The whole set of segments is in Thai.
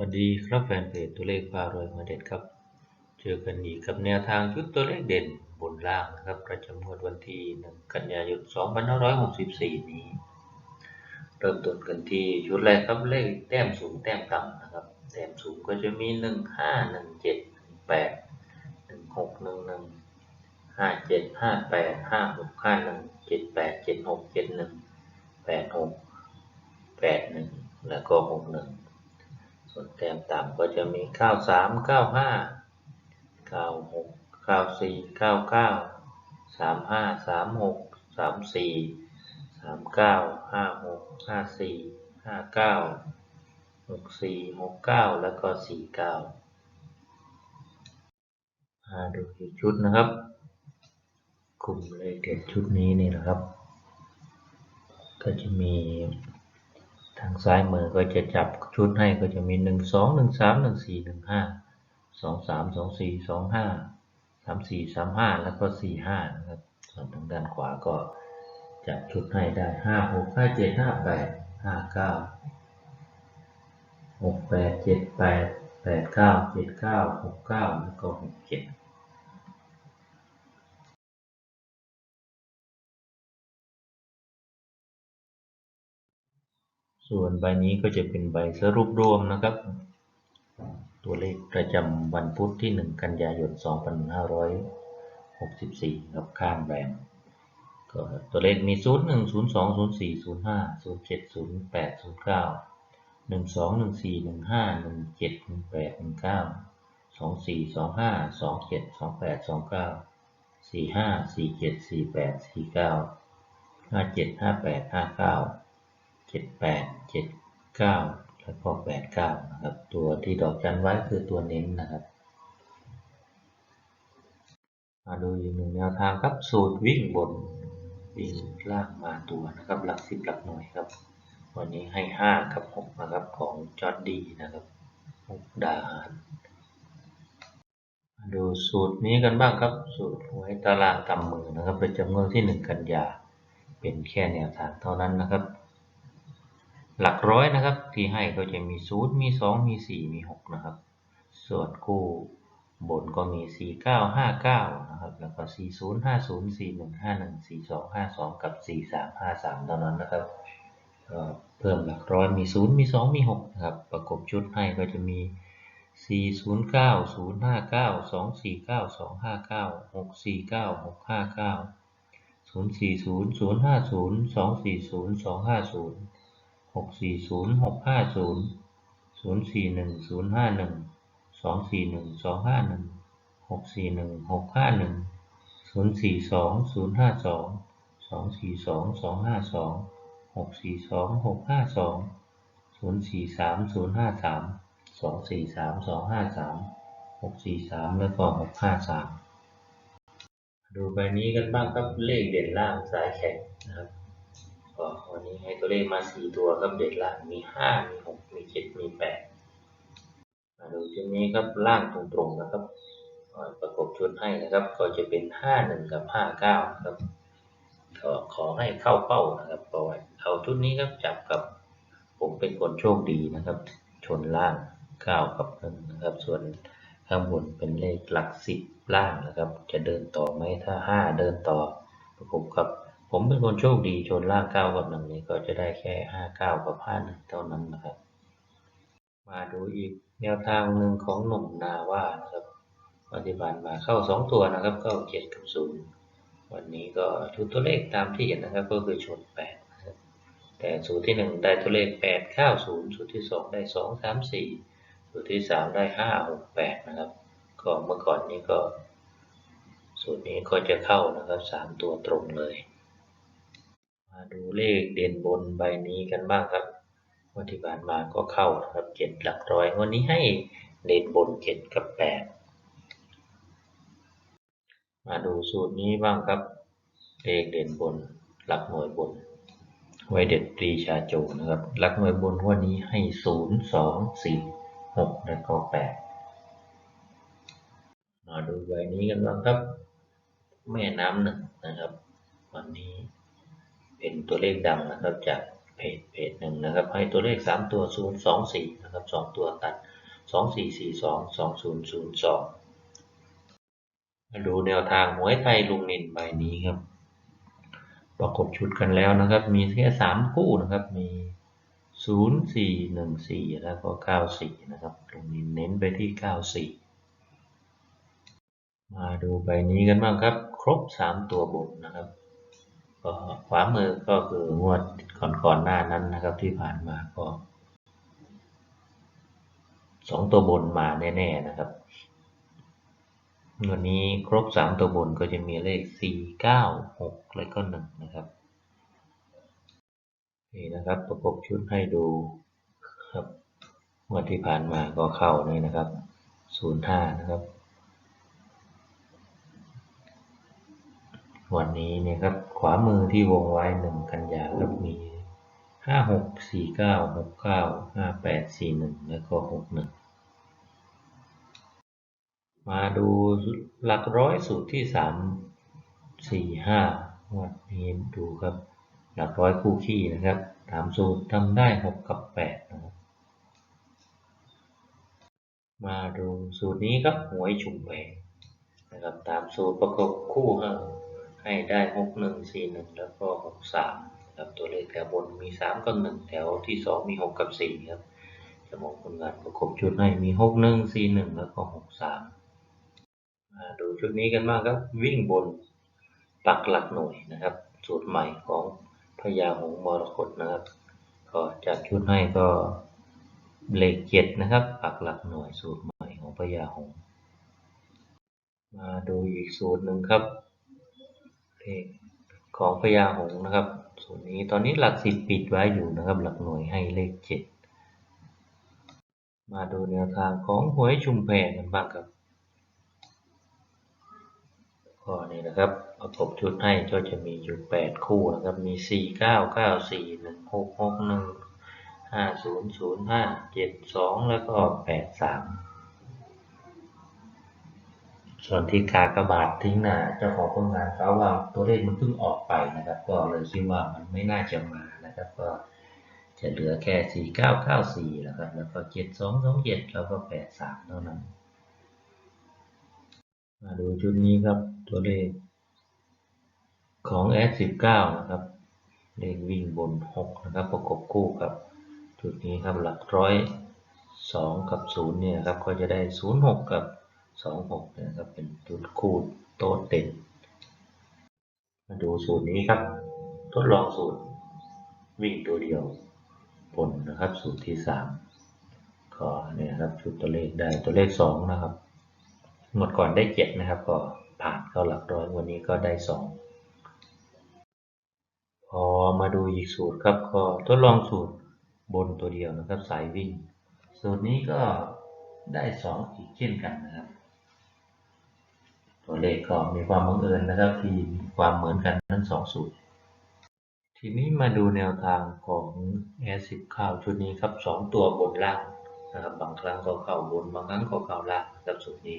วัสดีครับแฟนเพจตัวเลขพารวยมาเด็ดครับ เจอกันอีกกับแนวทางชุดตัวเลขเด่นบนล่างนะครับประจำงวดวันที่ 1 กันยายน 2564 นี้ เริ่มต้นกันที่ชุดแรกครับเลขแต้มสูงแต้มต่ำนะครับ แต้มสูงก็จะมี 1 5 1 7 8 1 6 1 1 5 7 5 8 5 6 5 1 7 8 7 6 7 1 8 6 8 1 แล้วก็ 6 1 ส่วนแต้มต่ำก็จะมี 93 95 96 94 99 35 36 34 39 56 54 59 64 69 แล้วก็ 49มาดูอีกชุดนะครับ กลุ่มเลขเด็ดชุดนี้นี่นะครับ ก็จะมี ทางซ้ายมือก็จะจับชุดให้ก็จะมี 1 2 1 3 1 4 1 5 2 3 2 4 2 5 3 4 3 5 แล้วก็ 4 5 นะครับ ส่วนทางด้านขวาก็จับชุดให้ได้ 5 6 5 7 5 8 5 9 6 8 7 8 8 9 7 9 6 9 แล้วก็ 6 7 ส่วนใบนี้ก็จะเป็นใบสรุปรวมนะครับ ตัวเลขประจำวันพุธที่ 1 กันยายน 2564 ครับข้างแรมก็ตัวเลขมี 0 1 0 2 0 4 0 5 0 7 0 8 0 9 1 2 1 4 1 5 1 7 1 8 1 9 2 4 2 5 2 7 2 8 2 9 4 5 4 7 4 8 4 9 5 7 5 8 5 9 เจ็ดแปดเจ็ดเก้าแล้วก็แปดเก้านะครับ ตัวที่ดอกจันไว้คือตัวเน้นนะครับ มาดูอีกหนึ่งแนวทางครับ สูตรวิ่งบนวิ่งล่างมาตัวนะครับ หลักสิบหลักหน่วยครับ วันนี้ให้ห้ากับหกนะครับ ของจอร์ดดีนะครับมุกดาหารมาดูสูตรนี้กันบ้างครับ สูตรหวยตารางตำมือนะครับประจำงวดที่หนึ่งกันยา เป็นแค่แนวทางเท่านั้นนะครับ หลักร้อยนะครับ ที่ให้ก็จะมีศูนย์มีสองมีสี่มีหกนะครับ ส่วนคู่บนก็มีสี่เก้าห้าเก้านะครับ แล้วก็สี่ศูนย์ห้าศูนย์สี่หนึ่งห้าหนึ่งสี่สองห้าสองกับสี่สามห้าสามเท่านั้นนะครับ เพิ่มหลักร้อยมีศูนย์มีสองมีหกนะครับ ประกบชุดให้ก็จะมีสี่ศูนย์เก้าศูนย์ หกสี่ศูนย์หกสี่ศูนย์หกห้าศูนย์ศูนย์สี่หนึ่งศูนย์ห้าหนึ่งสองสี่หนึ่งสองห้าหนึ่งหกสี่หนึ่งหกห้าหนึ่งศูนย์สี่สองศูนย์ห้าสองสองสี่สองสองห้าสองหกสี่สองหกห้าสองศูนย์สี่สามศูนย์ห้าสามสองสี่สามสองห้าสามหกสี่สามแล้วก็หกห้าสามดูใบนี้กันบ้างครับเลขเด่นล่างสายแข็งนะครับ ก็วันนี้ให้ตัวเลขมาสี่ตัวครับเด็ดล่างมีห้ามีหกมีเจ็ดมีแปดมาดูชุดนี้ครับล่างตรงๆนะครับประกบชุดให้นะครับ ก็จะเป็นห้าหนึ่งกับห้าเก้าครับก็ขอให้เข้าเป้านะครับเพราะว่าเอาชุดนี้ครับจับกับ ผมเป็นคนโชคดีนะครับ ชนล่างเก้ากับหนึ่งนะครับ ส่วนข้างบนเป็นเลขหลักสิบล่างนะครับ จะเดินต่อไหมถ้าห้าเดินต่อประกบกับ ผมเป็นคนโชคดีชนล่างเก้ากับหนึ่งนี้ก็จะได้แค่ห้าเก้ากับห้าหนึ่งเท่านั้นนะครับ มาดูอีกแนวทางหนึ่งของหนุ่มนาว่านะครับปฏิบัติมาเข้าสองตัวนะครับเข้าเจ็ดกับศูนย์วันนี้ก็ชุดตัวเลขตามที่เห็นนะครับก็คือชนแปดแต่สูตรที่หนึ่งได้ตัวเลขแปดเก้าศูนย์สูตรที่สองได้สองสามสี่สูตรที่สามได้ห้าหกแปดนะครับ ก็เมื่อก่อนนี้ก็ สูตรนี้ก็จะเข้านะครับสามตัวตรงเลย มาดูเลขเด่นบนใบนี้กันบ้างครับวันที่ผ่านมาก็เข้าครับเจ็ดหลักร้อยวันนี้ให้เด่นบนเจ็ดกับแปดมาดูสูตรนี้บ้างครับเลขเด่นบนหลักหน่วยบนไว้เด็ดปรีชาโจนะครับหลักหน่วยบนวันนี้ให้ศูนย์สองสี่หกและก็แปดมาดูใบนี้กันบ้างครับ แม่น้ำหนึ่งนะครับ วันนี้ เป็นตัวเลขดังนะครับจากเพจเพจหนึ่งนะครับ ให้ตัวเลขสามตัวศูนย์สองสี่นะครับสองตัวตัดสองสี่สี่สองสองศูนย์ศูนย์สองมาดูแนวทางหวยไทยลุงนินใบนี้ครับประกบชุดกันแล้วนะครับ มีแค่สามคู่นะครับ มีศูนย์สี่หนึ่งสี่แล้วก็เก้าสี่นะครับลุงนินเน้นไปที่เก้าสี่มาดูใบนี้กันบ้างครับ ครบสามตัวบนนะครับ ก็ขวามือก็คืองวดก่อนๆหน้านั้นนะครับที่ผ่านมาก็สองตัวบนมาแน่ๆนะครับวันนี้ครบสามตัวบนก็จะมีเลขสี่เก้าหกแล้วก็หนึ่งนะครับนี่นะครับประกบชุดให้ดูครับงวดที่ผ่านมาก็เข้าเลยนะครับศูนย์ห้านะครับ วันนี้เนี่ยครับขวามือที่วงไว้หนึ่งกันยาครับมีห้าหกสี่เก้าหกเก้าห้าแปดสี่หนึ่งแล้วก็หกหนึ่งมาดูหลักร้อยสูตรที่สามสี่ห้าวันนี้ดูครับหลักร้อยคู่ขี้นะครับตามสูตรทำได้หกกับแปดนะครับมาดูสูตรนี้ครับหวยฉุกแหวงนะครับตามสูตรประกบคู่ครับ ให้ได้หกหนึ่งสี่หนึ่งแล้วก็หกสามครับตัวเลขแถวบนมีสามกับหนึ่งแถวที่สองมีหกกับสี่ครับจะมองผลงานประกบชุดให้มีหกหนึ่งสี่หนึ่งแล้วก็หกสามมาดูชุดนี้กันบ้างครับวิ่งบนปักหลักหน่วยนะครับ สูตรใหม่ของพญาหงส์มรกตนะครับก็จัดชุดให้ก็เลขเจ็ดนะครับ ปักหลักหน่วยสูตรใหม่ของพญาหงส์มาดูอีกสูตรหนึ่งครับ เลขของพญาหงนะครับ ส่วนนี้ตอนนี้หลักสิบปิดไว้อยู่นะครับ หลักหน่วยให้เลขเจ็ดมาดูแนวทางของหวยชุมแพกันบ้างครับก็นี่นะครับประกบชุดให้ก็จะมีอยู่แปดคู่นะครับ มีสี่เก้าเก้าสี่หนึ่งหกหกหนึ่งห้าศูนย์ศูนย์ห้าเจ็ดสองแล้วก็แปด ส่วนที่กากระบาททิ้งหน้าเจ้าของผลงานเขาว่าตัวเลขมันเพิ่งออกไปนะครับ ก็เลยคิดว่ามันไม่น่าจะมานะครับ ก็จะเหลือแค่สี่เก้าเก้าสี่แล้วครับ แล้วก็เจ็ดสองสองเจ็ดแล้วก็แปดสามเท่านั้น มาดูชุดนี้ครับ ตัวเลขของ S 19 นะครับ เลขวิ่งบน 6 นะครับ ประกบคู่กับ จุดนี้ครับ หลักร้อย 2 กับ 0 เนี่ยครับ ก็จะได้ 0 6 กับ 2 6เนี่ยครับเป็นจุดคู่โต๊ะเด่นมาดูสูตรนี้ครับ ทดลองสูตรวิ่งตัวเดียวบนนะครับสูตรที่ 3 ก็เนี่ยครับชุดตัวเลขได้ตัวเลข 2 นะครับหมดก่อนได้ 7 นะครับ ก็ผ่านเข้าหลักร้อยวันนี้ก็ได้ 2 พอมาดูอีกสูตรครับก็ทดลองสูตรบนตัวเดียวนะครับสายวิ่ง สูตรนี้ก็ได้ 2 อีกเช่นกันนะครับ ตัวเลขก็มีความบังเอิญนะครับ ที่มีความเหมือนกันทั้งสองสูตร ทีนี้มาดูแนวทางของ S10 ข้าวชุดนี้ครับ 2 ตัวบนล่างนะครับบางครั้งก็เข้าบนบางครั้งก็เข้าล่างนะครับสูตรนี้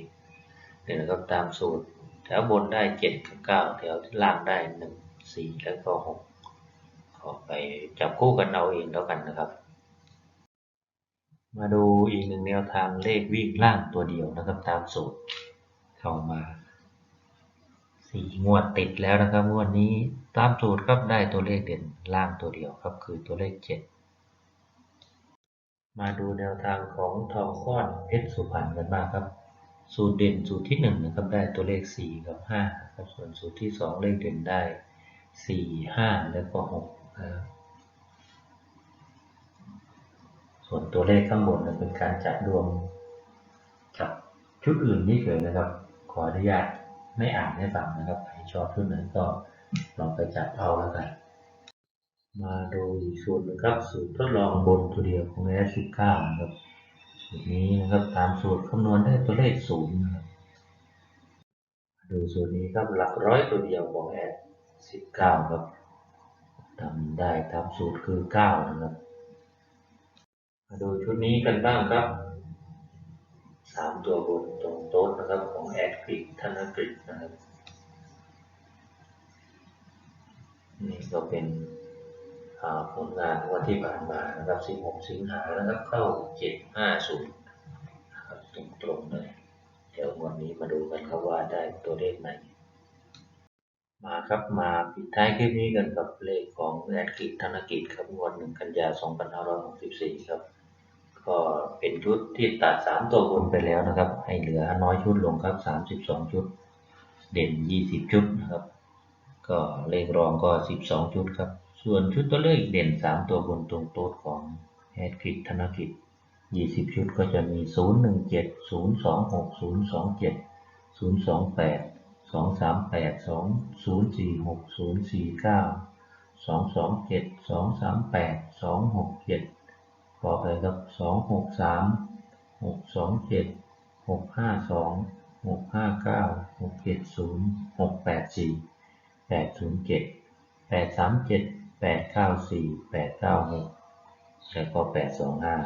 เนี่ยนะครับตามสูตร แถวบนได้7กับ9แถวที่ล่างได้ 1 4 แล้วก็6ก็ไปจับคู่กันเอาเองแล้วกันนะครับ มาดูอีกหนึ่งแนวทางเลขวิ่งล่างตัวเดียวนะครับตามสูตรเข้ามา สี่งวดติดแล้วนะครับ งวดนี้ตามสูตรครับได้ตัวเลขเด่นล่างตัวเดียวครับ คือตัวเลขเจ็ดมาดูแนวทางของทองก้อนเพชรสุพรรณกันบ้างครับ สูตรเด่นสูตรที่หนึ่งนะครับได้ตัวเลขสี่กับห้าครับส่วนสูตรที่สองเลขเด่นได้สี่ห้าแล้วก็หกนะครับส่วนตัวเลขข้างบนเป็นการจัดรวมกับชุดอื่นนี่เฉยนะครับ ขออนุญาต ไม่อ่านให้ฟังนะครับใครชอบชุดไหนก็ลองไปจัดเอาแล้วกัน มาดูอีกสูตรนึงครับสูตรทดลองบนตัวเดียวของ S19 นะครับสูตรนี้นะครับตามสูตรคำนวณได้ตัวเลขศูนย์นะครับดูสูตรนี้ครับหลักร้อยตัวเดียวของ S19 ครับทำได้ตามสูตรคือ 9 นะครับ มาดูชุดนี้กันบ้างครับ สามตัวบนตรงโต๊ะนะครับของแอดกริกธนกฤษนะครับ นี่ก็เป็นผลงานวันที่ผ่านมานะครับ16สิงหานะครับเข้า 750ตรงๆเลย เดี๋ยววันนี้มาดูกันครับว่าได้ตัวเลขไหน มาครับมาปิดท้ายคลิปนี้กันกับเลขของแอดกิจธนกิจครับงวดหนึ่งกันยา 2564 ครับ ก็เป็นชุดที่ตัด3ตัวบนไปแล้วนะครับ ให้เหลือน้อยชุดลงครับ32ชุด เด่น20ชุดนะครับ ก็เลขรองก็12ชุดครับ ส่วนชุดตัวเลขเด่น3ตัวบนตรงโต๊ดของแอดกิจธนกิจ20ชุดก็จะมี017 026 027 028สองสามแปดสองศูนย์สี่หกศูนย์สี่เก้าสองสองเจ็ดสองสามแปดสองหกเจ็ด พอไปครับสองหกสามหกสองเจ็ดหกห้าสองหกห้าเก้าหกเจ็ดศูนย์หกแปดสี่แปดศูนย์เจ็ดแปดสามเจ็ดแปดเก้าสี่แปดเก้าหกแล้วก็แปดสองห้า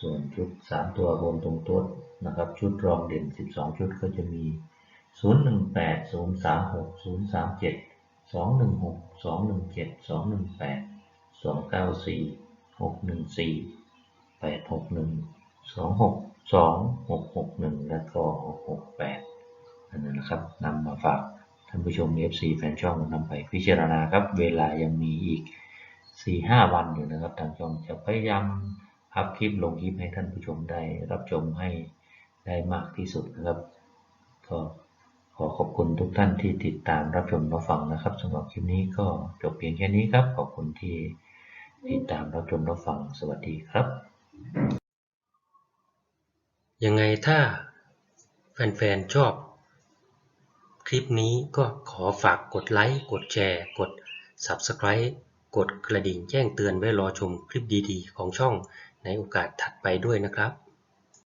ส่วนชุดสามตัวบนตรงต๊ดนะครับ ชุดรองเด่นสิบสองชุดก็จะมีศูนย์หนึ่งแปดศูนย์สามหกศูนย์สามเจ็ดสองหนึ่งหกสองหนึ่งเจ็ดสองหนึ่งแปดสองเก้าสี่ หกหนึ่งสี่แปดหกหนึ่งสองหกสองหกหกหนึ่งแล้วก็หกหกแปดอันนั้นนะครับนำมาฝากท่านผู้ชม FC แฟนช่องนำไปพิจารณาครับ เวลายังมีอีกสี่ห้าวันอยู่นะครับ ทางช่องจะพยายามอัพคลิปลงคลิปให้ท่านผู้ชมได้รับชมให้ได้มากที่สุดนะครับ ก็ขอขอบคุณทุกท่านที่ติดตามรับชมรับฟังนะครับสำหรับคลิปนี้ก็จบเพียงแค่นี้ครับ ขอบคุณที่ ติดตามรับชมรับฟังสวัสดีครับ ยังไงถ้าแฟนๆชอบ คลิปนี้ก็ขอฝากกดไลค์ กดแชร์ กด Subscribe กดกระดิ่งแจ้งเตือนไว้รอชมคลิปดีๆ ของช่องในโอกาสถัดไปด้วยนะครับ